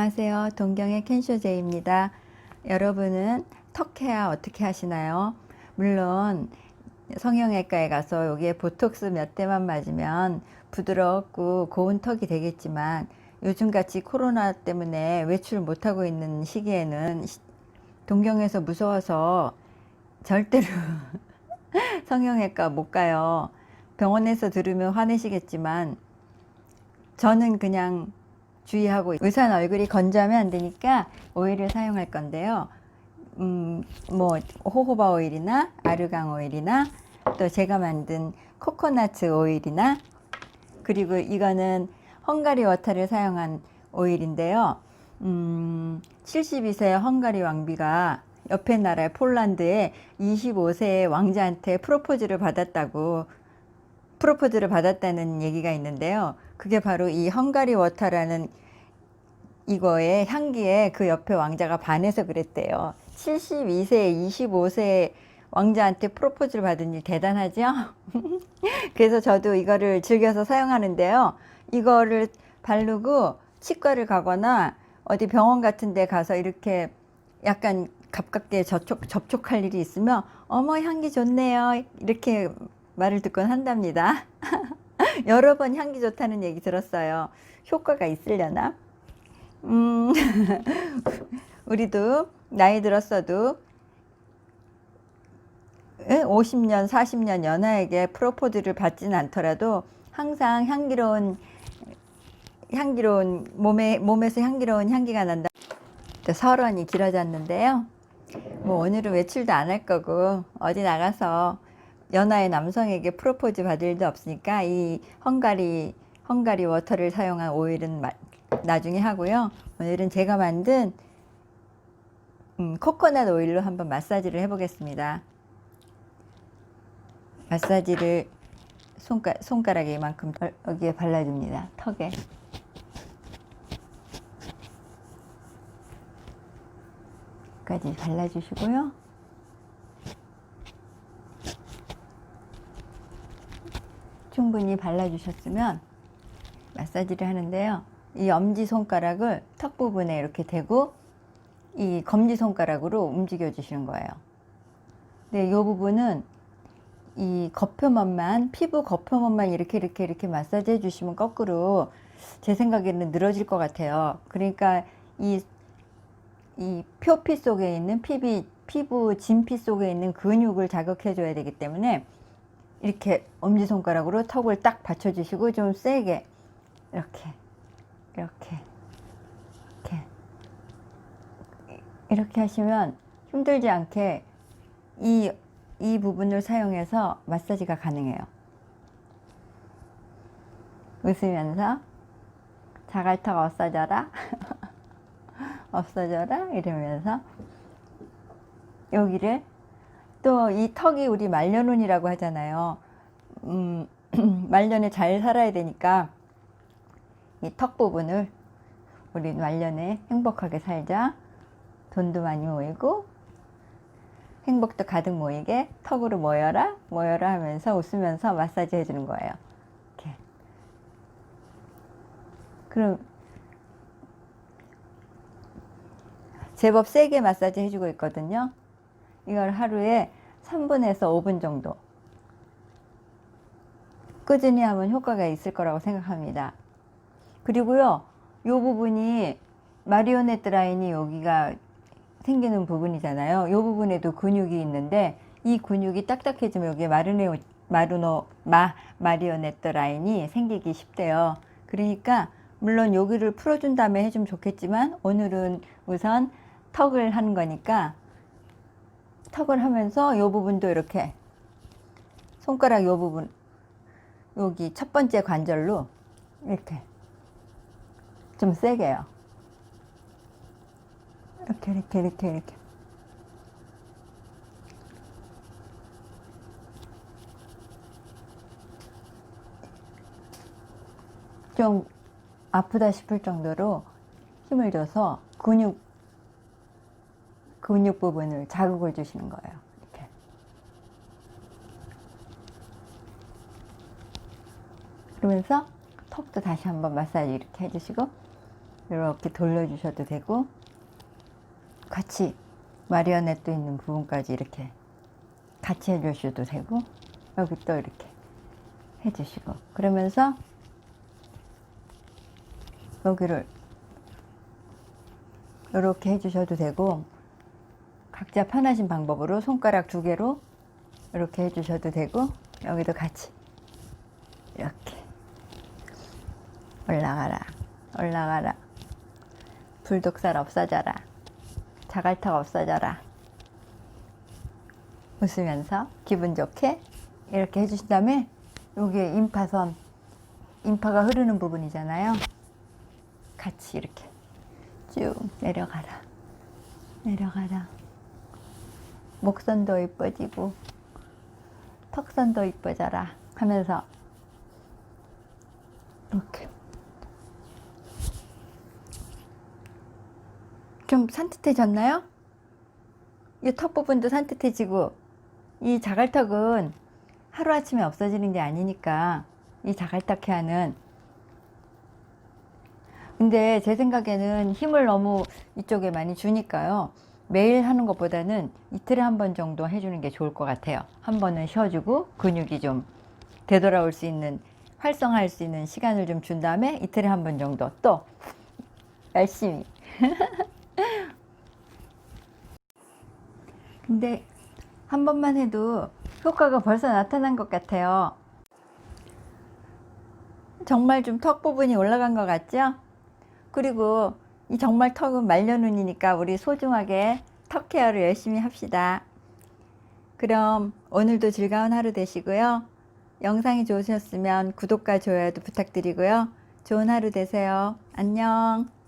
안녕하세요. 동경의 캔쇼제입니다. 여러분은 턱 헤어 어떻게 하시나요? 물론 성형외과에 가서 여기에 보톡스 몇 대만 맞으면 부드럽고 고운 턱이 되겠지만 요즘같이 코로나 때문에 외출 못하고 있는 시기에는 시- 동경에서 무서워서 절대로 성형외과 못 가요. 병원에서 들으면 화내시겠지만 저는 그냥 주의하고 의사는 얼굴이 건조하면 안 되니까 오일을 사용할 건데요. 음, 뭐 호호바 오일이나 아르강 오일이나 또 제가 만든 코코넛 오일이나 그리고 이거는 헝가리 워터를 사용한 오일인데요. 음, 72세 헝가리 왕비가 옆에 나라 폴란드에 25세의 왕자한테 프로포즈를 받았다고 프로포즈를 받았다는 얘기가 있는데요. 그게 바로 이 헝가리 워터라는 이거의 향기에 그 옆에 왕자가 반해서 그랬대요. 72세, 25세 왕자한테 프로포즈를 받은 일 대단하죠? 그래서 저도 이거를 즐겨서 사용하는데요. 이거를 바르고 치과를 가거나 어디 병원 같은 데 가서 이렇게 약간 가깝게 접촉, 접촉할 일이 있으면 어머 향기 좋네요. 이렇게 말을 듣곤 한답니다. 여러 번 향기 좋다는 얘기 들었어요. 효과가 있으려나? 음, 우리도 나이 들었어도 50년, 40년 연하에게 프로포즈를 받지는 않더라도 항상 향기로운 향기로운 몸에 몸에서 향기로운 향기가 난다. 또 설원이 길어졌는데요. 뭐 오늘은 외출도 안 할 거고 어디 나가서 연하의 남성에게 프로포즈 받을 일도 없으니까 이 헝가리 헝가리 워터를 사용한 오일은 마- 나중에 하고요. 오늘은 제가 만든 음, 코코넛 오일로 한번 마사지를 해보겠습니다. 마사지를 손가, 손가락에 이만큼 발- 여기에 발라줍니다. 턱에. 까지 발라주시고요. 충분히 발라주셨으면 마사지를 하는데요. 이 엄지 손가락을 턱 부분에 이렇게 대고 이 검지 손가락으로 움직여 주시는 거예요. 네, 이 부분은 이 겉표면만 피부 겉표면만 이렇게 이렇게 이렇게 마사지 해주시면 거꾸로 제 생각에는 늘어질 것 같아요. 그러니까 이 이 표피 속에 있는 피비, 피부 진피 속에 있는 근육을 자극해 줘야 되기 때문에 이렇게 엄지손가락으로 턱을 딱 받쳐주시고 좀 세게 이렇게 이렇게 이렇게 이렇게 하시면 힘들지 않게 이, 이 부분을 사용해서 마사지가 가능해요. 웃으면서 자갈턱 없어져라. 없어져라. 이러면서 여기를 또 이 턱이 우리 말년운이라고 하잖아요. 음, 말년에 잘 살아야 되니까 이 턱 부분을 우리 말년에 행복하게 살자. 돈도 많이 모이고 행복도 가득 모이게 턱으로 모여라 모여라 하면서 웃으면서 마사지 해주는 거예요. 이렇게. 그럼 제법 세게 마사지 해주고 있거든요. 이걸 하루에 3분에서 5분 정도 꾸준히 하면 효과가 있을 거라고 생각합니다. 그리고요, 이 부분이 마리오네트 라인이 여기가 생기는 부분이잖아요. 이 부분에도 근육이 있는데 이 근육이 딱딱해지면 여기에 마르네오, 마르노, 마, 마리오네트 라인이 생기기 쉽대요. 그러니까 물론 여기를 풀어준 다음에 해주면 좋겠지만 오늘은 우선 턱을 하는 거니까 턱을 하면서 이 부분도 이렇게 손가락 이 부분 여기 첫 번째 관절로 이렇게 좀 세게요. 이렇게 이렇게 이렇게 이렇게 좀 아프다 싶을 정도로 힘을 줘서 근육 근육 부분을 자극을 주시는 거예요. 이렇게. 그러면서 턱도 다시 한번 마사지 이렇게 해주시고 이렇게 돌려주셔도 되고 같이 마리오넷도 있는 부분까지 이렇게 같이 해주셔도 되고 여기 또 이렇게 해주시고 그러면서 여기를 이렇게 해주셔도 되고 각자 편하신 방법으로 손가락 두 개로 이렇게 해주셔도 되고 여기도 같이. 이렇게. 올라가라. 올라가라. 불독살 없어져라. 자갈탁 없어져라. 웃으면서 기분 좋게 이렇게 해주신 다음에 여기에 인파선 인파가 흐르는 부분이잖아요. 같이 이렇게 쭉 내려가라. 내려가라 목선도 이뻐지고 턱선도 이뻐져라 하면서 이렇게 좀 산뜻해졌나요? 이 턱 부분도 산뜻해지고 이 자갈턱은 하루아침에 없어지는 게 아니니까 이 자갈탁 헤어는 근데 제 생각에는 힘을 너무 이쪽에 많이 주니까요. 매일 하는 것보다는 이틀에 한 번 정도 해주는 게 좋을 것 같아요. 한 번은 쉬어주고 근육이 좀 되돌아올 수 있는 활성화할 수 있는 시간을 좀 준 다음에 이틀에 한 번 정도 또 열심히. 근데 한 번만 해도 효과가 벌써 나타난 것 같아요. 정말 좀 턱 부분이 올라간 것 같죠? 그리고 이 정말 턱은 말려눈이니까 우리 소중하게 턱 케어를 열심히 합시다. 그럼 오늘도 즐거운 하루 되시고요. 영상이 좋으셨으면 구독과 좋아요도 부탁드리고요. 좋은 하루 되세요. 안녕.